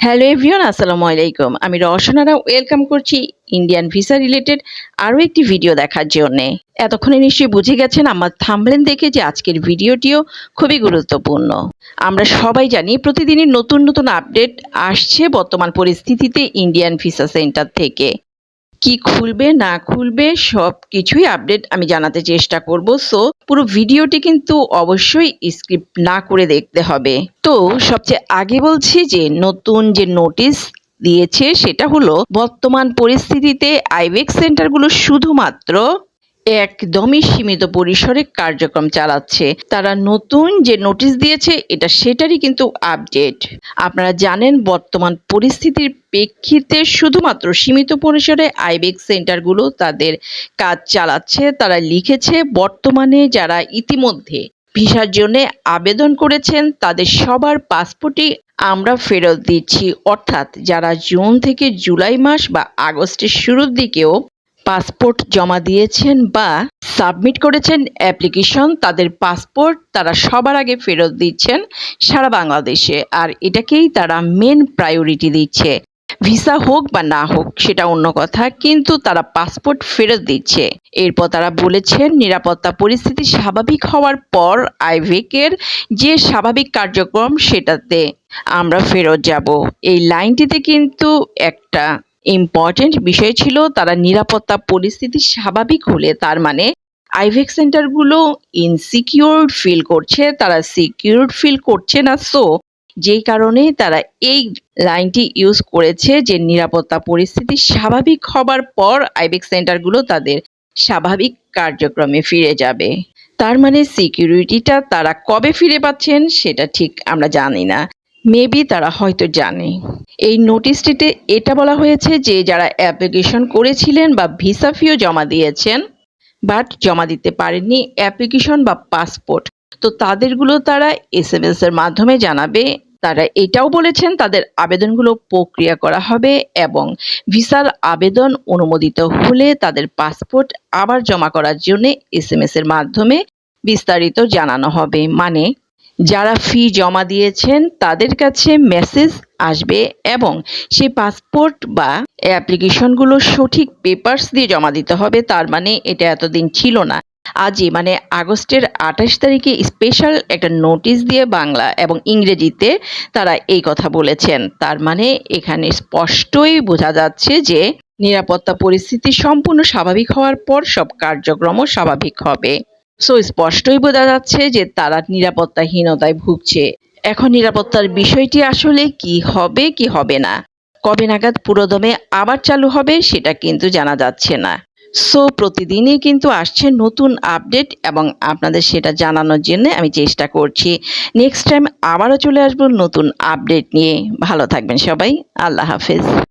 Hello everyone আসসালামু আলাইকুম। আমি রওশনারা ওয়েলকাম করছি ইন্ডিয়ান ভিসা রিলেটেড আরও একটি ভিডিও দেখার জন্যে। এতক্ষণে নিশ্চয়ই বুঝে গেছেন আমার থামলেন দেখে যে আজকের ভিডিওটিও খুবই গুরুত্বপূর্ণ। আমরা সবাই জানি প্রতিদিনই নতুন নতুন আপডেট আসছে বর্তমান পরিস্থিতিতে ইন্ডিয়ান ভিসা সেন্টার থেকে। কি খুলবে, না খুলবে সব কিছুই আপডেট আমি জানাতে চেষ্টা করব। সো পুরো ভিডিওটি কিন্তু অবশ্যই স্ক্রিপ্ট না করে দেখতে হবে। তো, সবচেয়ে আগে বলছি যে, নতুন যে নোটিস দিয়েছে, সেটা হলো বর্তমান পরিস্থিতিতে আইবেক সেন্টারগুলো শুধুমাত্র একদমই সীমিত পরিসরে কার্যক্রম চালাচ্ছে। তারা নতুন যে নোটিশ দিয়েছে, এটা সেটারই কিন্তু আপডেট। আপনারা জানেন, বর্তমান পরিস্থিতির প্রেক্ষিতে শুধুমাত্র সীমিত পরিসরে আইবেক সেন্টারগুলো তাদের কাজ চালাচ্ছে। তারা লিখেছে, বর্তমানে যারা ইতিমধ্যে ভিসার জন্য আবেদন করেছেন, তাদের সবার পাসপোর্টই আমরা ফেরত দিচ্ছি। অর্থাৎ যারা জুন থেকে জুলাই মাস বা আগস্টের শুরুর দিকেও পাসপোর্ট জমা দিয়েছেন বা সাবমিট করেছেন অ্যাপ্লিকেশন, তাদের পাসপোর্ট তারা সবার আগে ফেরত দিচ্ছেন সারা বাংলাদেশে। আর এটাকেই তারা মেন প্রায়োরিটি দিচ্ছে। ভিসা হোক বা না হোক, সেটা অন্য কথা, কিন্তু তারা পাসপোর্ট ফেরত দিচ্ছে। এরপর তারা বলেছেন, নিরাপত্তা পরিস্থিতি স্বাভাবিক হওয়ার পর আইভেকের যে স্বাভাবিক কার্যক্রম, সেটাতে আমরা ফেরত যাব। এই লাইনটিতে কিন্তু একটা ইম্পর্টেন্ট বিষয় ছিল তারা নিরাপত্তা পরিস্থিতি স্বাভাবিক হলে তার মানে আইভেক সেন্টারগুলো ইনসিকিউর ফিল করছে, তারা সিকিউর ফিল করছে না। সো যেই কারণে তারা এই লাইনটি ইউজ করেছে যে নিরাপত্তা পরিস্থিতি স্বাভাবিক হবার পর আইবেক সেন্টারগুলো তাদের স্বাভাবিক কার্যক্রমে ফিরে যাবে। তার মানে সিকিউরিটিটা তারা কবে ফিরে পাচ্ছেন সেটা ঠিক আমরা জানি না। মেবি তারা হয়তো জানে। এই নোটিশটিতে এটা বলা হয়েছে যে, যারা অ্যাপ্লিকেশন করেছিলেন বা ভিসা ফিও জমা দিয়েছেন বাট জমা দিতে পারেননি অ্যাপ্লিকেশন বা পাসপোর্ট তো তাদেরগুলো তারা এস এম এর মাধ্যমে জানাবে। তারা এটাও বলেছেন তাদের আবেদনগুলো প্রক্রিয়া করা হবে এবং ভিসার আবেদন অনুমোদিত হলে তাদের পাসপোর্ট আবার জমা করার জন্য এস এম এর মাধ্যমে বিস্তারিত জানানো হবে। মানে যারা ফি জমা দিয়েছেন, তাদের কাছে মেসেজ আসবে এবং সেই পাসপোর্ট বা অ্যাপ্লিকেশনগুলো সঠিক পেপার্স দিয়ে জমা দিতে হবে। তার মানে এটা এতদিন ছিল না। আজই মানে আগস্টের আঠাশ তারিখে স্পেশাল একটা নোটিশ দিয়ে বাংলা এবং ইংরেজিতে তারা এই কথা বলেছেন। তার মানে এখানে স্পষ্টই বোঝা যাচ্ছে যে নিরাপত্তা পরিস্থিতি সম্পূর্ণ স্বাভাবিক হওয়ার পর সব কার্যক্রমও স্বাভাবিক হবে। সো স্পষ্টই বোঝা যাচ্ছে যে তারা নিরাপত্তাহীনতায় ভুগছে। এখন নিরাপত্তার বিষয়টি আসলে কি হবে কি হবে না? কবে নাগাদ পুরোদমে আবার চালু হবে, সেটা কিন্তু জানা যাচ্ছে না। সো প্রতিদিনই কিন্তু আসছে নতুন আপডেট এবং আপনাদের সেটা জানানোর জন্য আমি চেষ্টা করছি। নেক্সট টাইম আবারও চলে আসব নতুন আপডেট নিয়ে। ভালো থাকবেন সবাই। আল্লাহ হাফেজ।